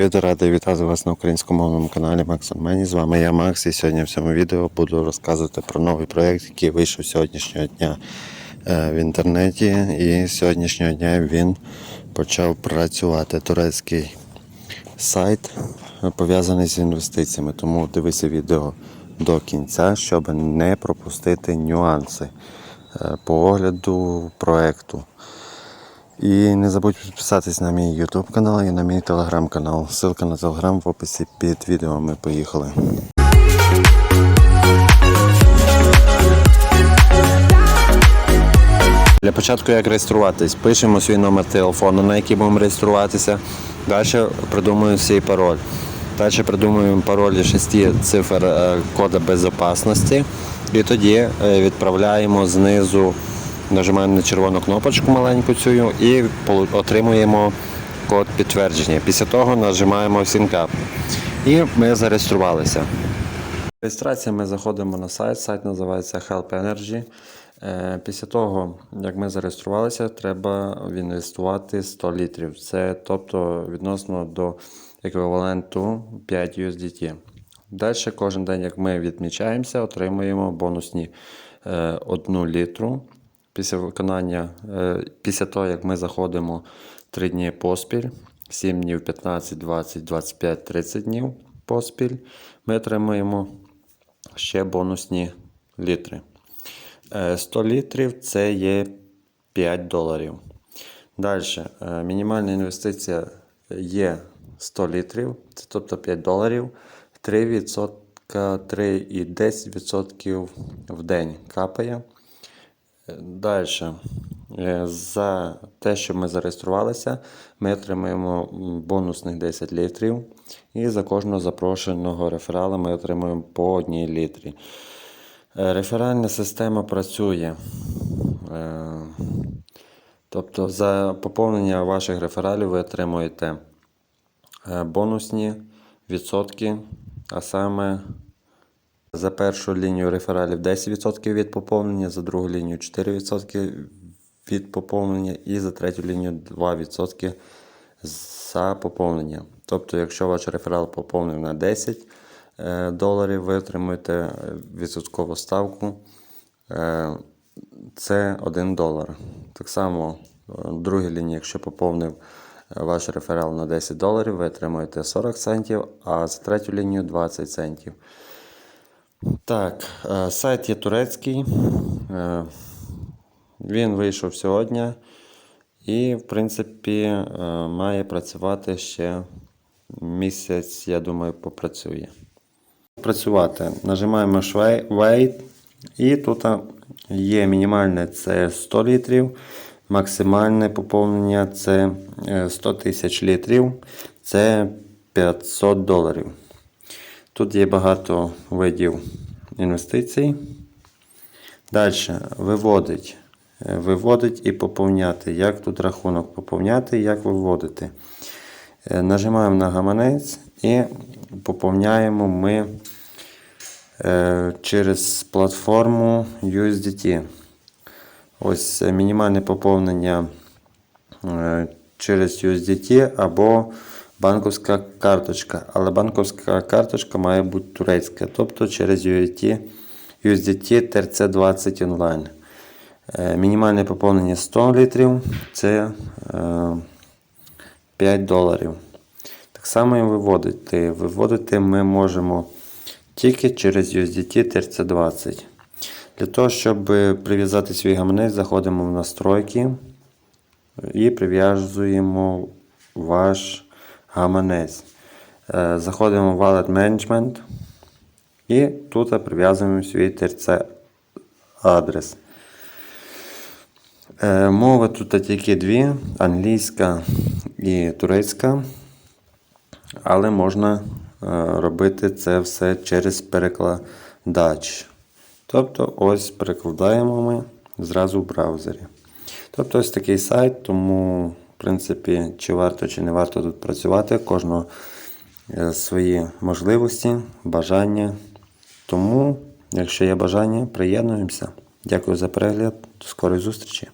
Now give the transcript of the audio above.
Я радий вітати вас на українськомовному каналі Макс Мені. З вами я Макс, і сьогодні в цьому відео буду розказувати про новий проєкт, який вийшов сьогоднішнього дня е, в інтернеті. І сьогоднішнього дня він почав працювати. Турецький сайт пов'язаний з інвестиціями. Тому дивися відео до кінця, щоб не пропустити нюанси е, по огляду проєкту. І не забудь підписатись на мій YouTube канал і на мій телеграм канал. Ссылка на телеграм в описі під відео. Ми поїхали. Для початку як реєструватись? Пишемо свій номер телефону, на який будемо реєструватися. Далі придумуємо свій пароль. Далі придумуємо пароль із шести цифр е, кода безпечності. І тоді е, відправляємо знизу, нажимаємо на червону кнопочку маленьку цю і отримуємо код підтвердження. Після того нажимаємо SYNCAP. І ми зареєструвалися. Реєстрація ми заходимо на сайт. Сайт називається Help Energy. Е, Після того, як ми зареєструвалися, треба інвестувати 100 літрів. Це тобто відносно до еквіваленту 5 USDT. Далі кожен день, як ми відмічаємося, отримуємо бонусні 1 літру. Після виконання, е, після того, як ми заходимо 3 дні поспіль, 7 днів, 15, 20, 25, 30 днів поспіль, ми отримуємо ще бонусні літри. Е, 100 літрів це є 5 доларів. Далі, мінімальна інвестиція є 100 літрів, це тобто 5 доларів, 3%, 3,10% в день капає. Далі, за те, що ми зареєструвалися, ми отримаємо бонусних 10 літрів. І за кожного запрошеного реферала ми отримуємо по одній літрі. Е, Реферальна система працює. Е, Тобто за поповнення ваших рефералів ви отримуєте е, бонусні відсотки, а саме за першу лінію рефералів 10% від поповнення, за другу лінію 4% від поповнення і за третю лінію 2% за поповнення. Тобто, якщо ваш реферал поповнив на 10 е, доларів, ви отримуєте е, відсоткову ставку. е, Це 1 долар. Так само, в другій лінії, якщо поповнив ваш реферал на 10 доларів, ви отримуєте 40 центів, а за третю лінію 20 центів. Так, е, сайт є турецький. Е, Він вийшов сьогодні і, в принципі, е, має працювати ще місяць, я думаю, попрацює. Працювати. Нажимаємо Wait. І тут є мінімальне це 100 літрів, максимальне поповнення це е, 100 тисяч літрів, це 500 доларів. Тут є багато видів інвестицій. Далі виводить. Е, Виводить і поповняти. Як тут рахунок поповняти, як виводити. Е, Нажимаємо на гаманець і поповняємо ми е, через платформу USDT. Ось мінімальне поповнення через USDT або банківська карточка. Але банківська карточка має бути турецька, тобто через USDT, USDT TRC20 онлайн. Е, Мінімальне поповнення 100 літрів це е, 5 доларів. Так само і виводити. Виводити ми можемо тільки через USDT TRC20. Для того, щоб прив'язати свій гаманець, заходимо в настройки і прив'язуємо ваш гаманець. Е, Заходимо в Wallet Management і тут прив'язуємо свій TRC адрес. Е, Мови тут тільки дві: англійська і турецька. Але можна е, робити це все через перекладач. Тобто, ось перекладаємо ми зразу в браузері. Тобто ось такий сайт, тому, в принципі, чи варто, чи не варто тут працювати, кожного е, свої можливості, бажання. Тому, якщо є бажання, приєднуємося. Дякую за перегляд. До скорої зустрічі!